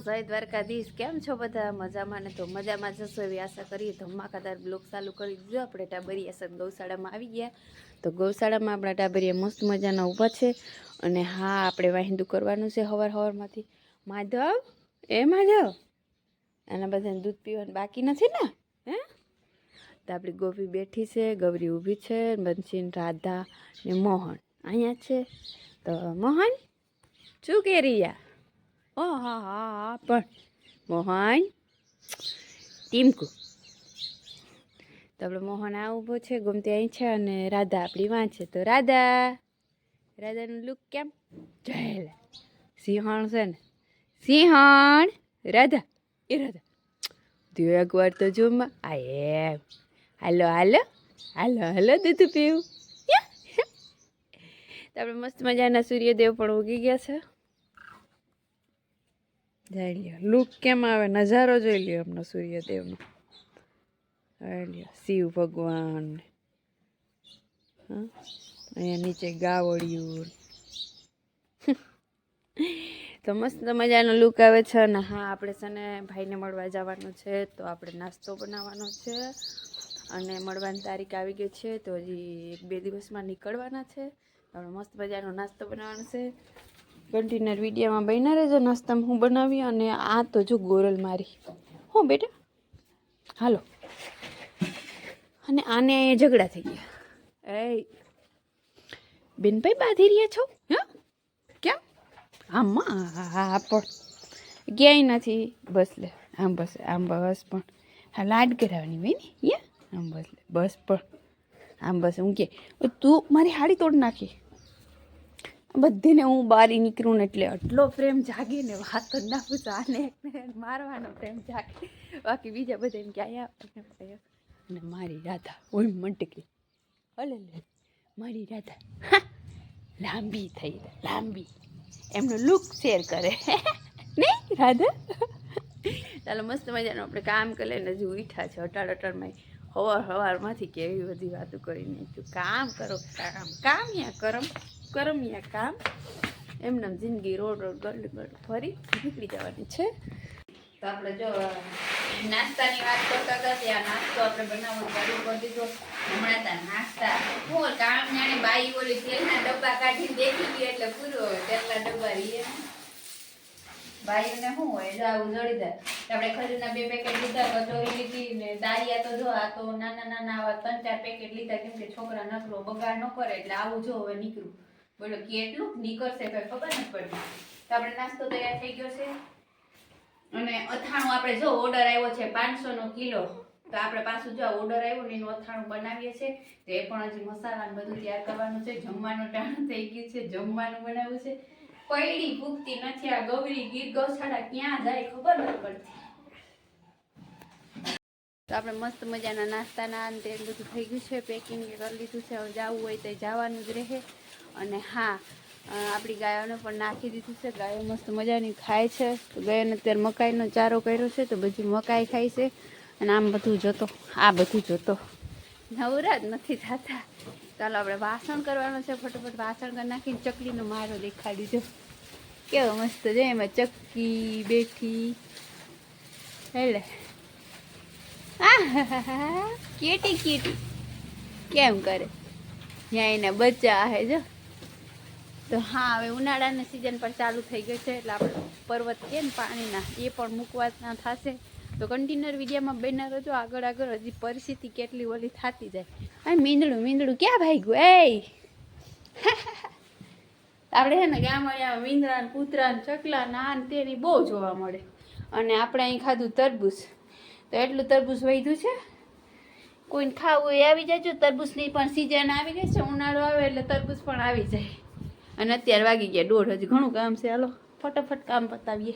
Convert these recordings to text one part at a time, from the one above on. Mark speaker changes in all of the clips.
Speaker 1: જય દ્વારકાધીશ. કેમ છો બધા? મજામાં ને તો મજામાં જશો એવી આશા કરીએ. ધમાકાદાર બ્લોક ચાલુ કરી દીધો. આપણે ટાબરિયા સર ગૌશાળામાં આવી ગયા. તો ગૌશાળામાં આપણા ટાબરિયા મસ્ત મજાના ઊભા છે. અને હા, આપણે વાહિંદુ કરવાનું છે હવાર હવારમાંથી. માધવ? એ માધવ? આના બધાને દૂધ પીવાનું બાકી નથી ને? હે? તો આપણી ગોપી બેઠી છે, ગૌરી ઊભી છે બંસીન રાધા ને મોહન. અહીંયા છે. તો મોહન, શું કે રિયા ઓ હા હા હા પણ મોહન, ટીમકુ. તો આપણે મોહન આ ઊભો છે, ગમતી અહીં છે અને રાધા આપણી વાંચે તો રાધા, રાધાનું લુક કેમ? જય સિંહણ છે ને. સિંહણ, રાધા. એ રાધા. તું એકવાર તો જોમાં આ એમ હાલો હાલો. હાલો હાલો, દૂધ પીવું. તો આપણે મસ્ત મજાના સૂર્યદેવ પણ ઉગી ગયા છે. જઈ લ્યો. લુક કેમ આવે? નજારો જોઈ લ્યો એમનો સૂર્યદેવનો. જોઈ લ્યો, શિવ ભગવાન. અહીંયા નીચે ગાવડિયું. તો મસ્ત મજાનો લુક આવે છે અને હા, આપણે છે ને ભાઈને મળવા જવાનું છે, તો આપણે નાસ્તો બનાવવાનો છે. અને મળવાની તારીખ આવી ગઈ છે, તો હજી એક બે દિવસમાં નીકળવાના છે. આપણે મસ્ત મજાનો નાસ્તો બનાવવાનો છે. કન્ટેનર વિડીયામાં બન્યા રહેજો. નાસ્તામાં હું બનાવી અને આ તો જો ગોરલ મારી. હો બેટા. હાલો. અને આને અહીંયા ઝઘડા થઈ ગયા. એ બેનભાઈ બાંધી રહ્યા છો? હા? કેમ? આમાં હા પણ. ક્યાંય નથી. બસ લે. આમ બસ આમ બસ પણ. હા લાડ કરાવવાની બેન યા? આમ બસ લે. બસ પણ. આમ બસ હું કે તું મારી હાડી તોડ નાખી. બધીને હું બારી નીકળું ને એટલે આટલો પ્રેમ જાગે ને વાત ના પૂછો. આને મારવાનો પ્રેમ જાગે. બાકી બીજા બધા એમ કે. અને મારી રાધા ઓય મંટકી અલે લે મારી રાધા. લાંબી થઈ લાંબી. એમનો લુક શેર કરે. નહીં, રાધા? ચાલો, મસ્ત મજાનું આપણે કામ કરી ને હજુ ઉઠા છે. અટાડ અટાળમાં હવાર, હવારમાંથી કેવી બધી વાતો કરીને તું કામ કરો, કામ કામ યા કરમ. કરમ યા કામ. એમને જિંદગી રોડ રોડ ગરડ ગરડ ફરી નીકળી જવાની છે. તો આપણે જો, નાસ્તાની વાત કરતા હતા ત્યાં નાસ્તો આપણે બનાવવાનું ચાલુ કરી દીધો. હમણાં ત્યાં નાસ્તા. હું કામ જાણે બાઈ ઓલી તેલના ડબ્બા કાઢીને દેખી ગઈ એટલે પૂરો તેલના ડબ્બા રહીએ બાઈઓને શું હોય, જો આવું જોડીદાર આપણે ખજૂરના બે પેકેટ લીધા કચોરી લીધી ને દાળિયા તો જો આ તો નાના નાના આવા ત્રણ ચાર પેકેટ લીધા, કેમ કે છોકરા નકરો બગાડ ન કરે, એટલે આવું જો હવે નીકળું. બોલો, કેટલું નીકળશે કઈ ખબર નથી પડતી. તો આપણે નાસ્તો તૈયાર થઈ ગયો છે. અને અથાણું આપણે જો ઓર્ડર આવ્યો છે પાંચસો નો કિલો, તો આપણે પાછું જો ઓર્ડર આવ્યો ને એનું અથાણું બનાવીએ છીએ તો એ પણ હજી મસાલા ને બધું તૈયાર કરવાનું છે. જમવાનું ટાણું થઈ ગયું છે, જમવાનું બનાવ્યું છે. કોયડી ભૂખતી નથી આ ગૌરી ગીર ગૌશાળા ક્યાં જાય ખબર નથી પડતી. તો આપણે મસ્ત મજાના નાસ્તાના અંતે બધું થઈ ગયું છે. પેકિંગ કરી લીધું છે. હવે જવું હોય તો જવાનું જ રહે. અને હા આપણી ગાયોને પણ નાખી દીધું છે. ગાયો મસ્ત મજાની ખાય છે. તો ગાયોને અત્યારે મકાઈનો ચારો કર્યો છે, તો બધી મકાઈ ખાય છે. અને આમ બધું જોતો, આ બધું જોતો. નવરા જ નથી થતા. ચાલો આપણે વાસણ કરવાનું છે, ફટોફટ વાસણ કરી નાખીને ચકલીનો મારો દેખાડી દો. કેવો મસ્ત છે, એમાં ચક્કી બેઠી. એટલે કેટી કેટી. કેમ કરે? ત્યાં એના બચ્ચા હે જો. તો હા, હવે ઉનાળાની સિઝન પણ ચાલુ થઈ ગઈ છે, એટલે આપણે પર્વત કે ને પાણીના, એ પણ મૂકવાના થશે. તો કન્ટેનર વિડીયામાં બન્યા રહેજો આગળ આગળ હજી પરિસ્થિતિ કેટલી ઓલી થતી જાય. આ મીંદડું મીંદડું ક્યાં ભાગ્યું? એ આપણે છે ને ગામડિયામાં મીંદડા ને કૂતરા ને ચકલા ને તેની બહુ જોવા મળે. અને આપણે અહીં ખાધું તરબૂચ. તો એટલું તરબૂચ વધ્યું છે. કોઈને ખાવું એ આવી જાય તરબૂચની પણ સિઝન આવી ગઈ છે. ઉનાળો આવે એટલે તરબૂચ પણ આવી જાય. અને અત્યારે વાગી ગયા, દોઢ હજી ઘણું કામ છે. હાલો, ફટાફટ કામ પતાવીએ.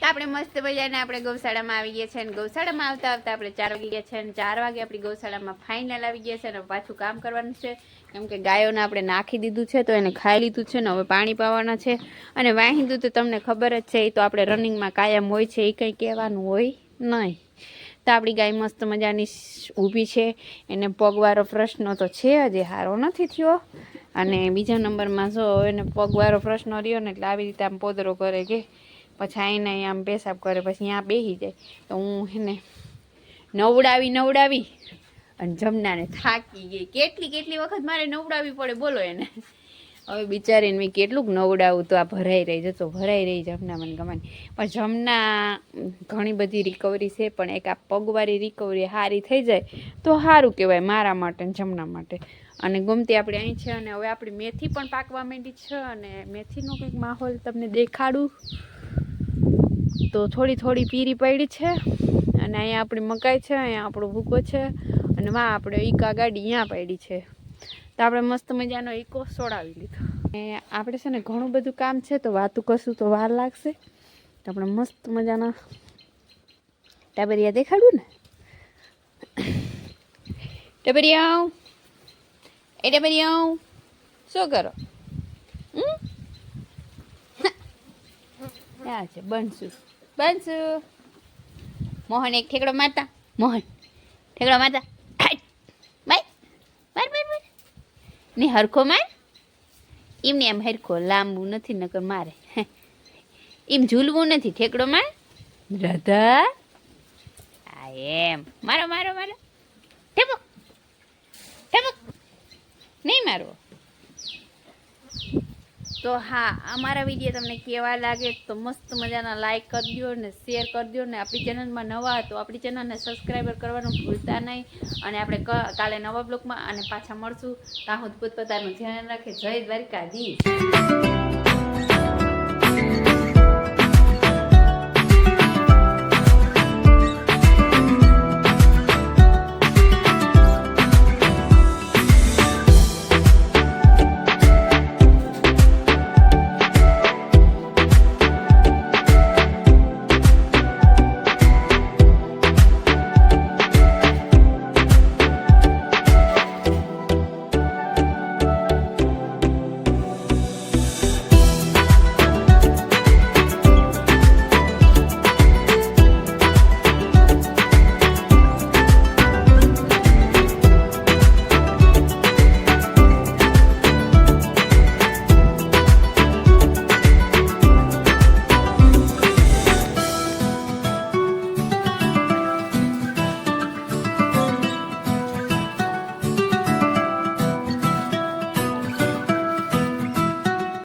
Speaker 1: તો આપણે મસ્ત મજાને આપણે ગૌશાળામાં આવી ગયા છે અને ગૌશાળામાં આવતા આવતા આપણે ચાર વાગી ગયા છે અને ચાર વાગે આપણી ગૌશાળામાં ફાઇનલ આવી ગયા છે અને પાછું કામ કરવાનું છે. કેમ કે ગાયોને આપણે નાખી દીધું છે તો એને ખાઈ લીધું છે ને હવે પાણી પાવાના છે. અને વાહિંદું તો તમને ખબર જ છે, એ તો આપણે રનિંગમાં કાયમ હોય છે, એ કંઈ કહેવાનું હોય નહીં. તો આપણી ગાય મસ્ત મજાની ઊભી છે. એને પગવાળો પ્રશ્ન તો છે, હજી સારો નથી થયો. અને બીજા નંબરમાં જો એને પગવાળો પ્રશ્ન રહ્યો ને એટલે આવી રીતે આમ પોદરો કરે કે પછી આઈને આમ પેશાબ કરે, પછી ત્યાં બેસી જાય. તો હું એને નવડાવી નવડાવી અને જમનાને થાકી ગઈ. કેટલી કેટલી વખત મારે નવડાવવી પડે બોલો એને. હવે બિચારીને મેં કેટલુંક નવડાવું તો આ ભરાઈ રહી, જતો ભરાઈ રહી જમના મને ગમાની પણ જમના ઘણી બધી રિકવરી છે, પણ એક આ પગવાળી રિકવરી સારી થઈ જાય તો સારું કહેવાય મારા માટે જમના માટે. અને ગમતી આપણે અહીં છે અને હવે આપણી મેથી પણ પાકવા માંડી છે અને મેથીનો કંઈક માહોલ તમને દેખાડું. તો થોડી થોડી પીરી પડી છે અને અહીંયા આપણી મકાઈ છે, અહીંયા આપણો ભૂકો છે અને માં આપણે ઈકા ગાડી અહીંયા પડી છે. તો આપણે મસ્ત મજાનો ઈકો સોડાવી લીધો. અને આપણે છે ને ઘણું બધું કામ છે, તો વાતું કરશું તો વાર લાગશે. તો આપણે મસ્ત મજાના ટાબરિયા દેખાડું ને? ટાબરિયા એ ટાબરિયા શું કરો? ક્યાં છે? બનશું. બનશું. મોહન એક ઠેકડો મારતા. મોહન, ઠેકડો મારતા. બાય બાય બાય માર ને હરખો માર. એમને એમ હરખો લાંબુ નથી, નકર મારે. એમ ઝૂલવું નથી, ઠેકડો માર. રાધા. આ એમ. મારો મારો મારો. ઠેપક ઠેપો નહીં મારવો? તો હા, અમારા વીડિયો તમને કેવા લાગે તો મસ્ત મજાના લાઇક કરી દો ને શેર કરી દો ને આપણી ચેનલમાં નવા તો આપણી ચેનલને સબસ્ક્રાઈબર કરવાનું ભૂલતા નહીં. અને આપણે કાલે નવા બ્લોગમાં અને પાછા મળશું. ત્યાં સુધી પોતપોતાનું ધ્યાન રાખે. જય દ્વારકાધીશ.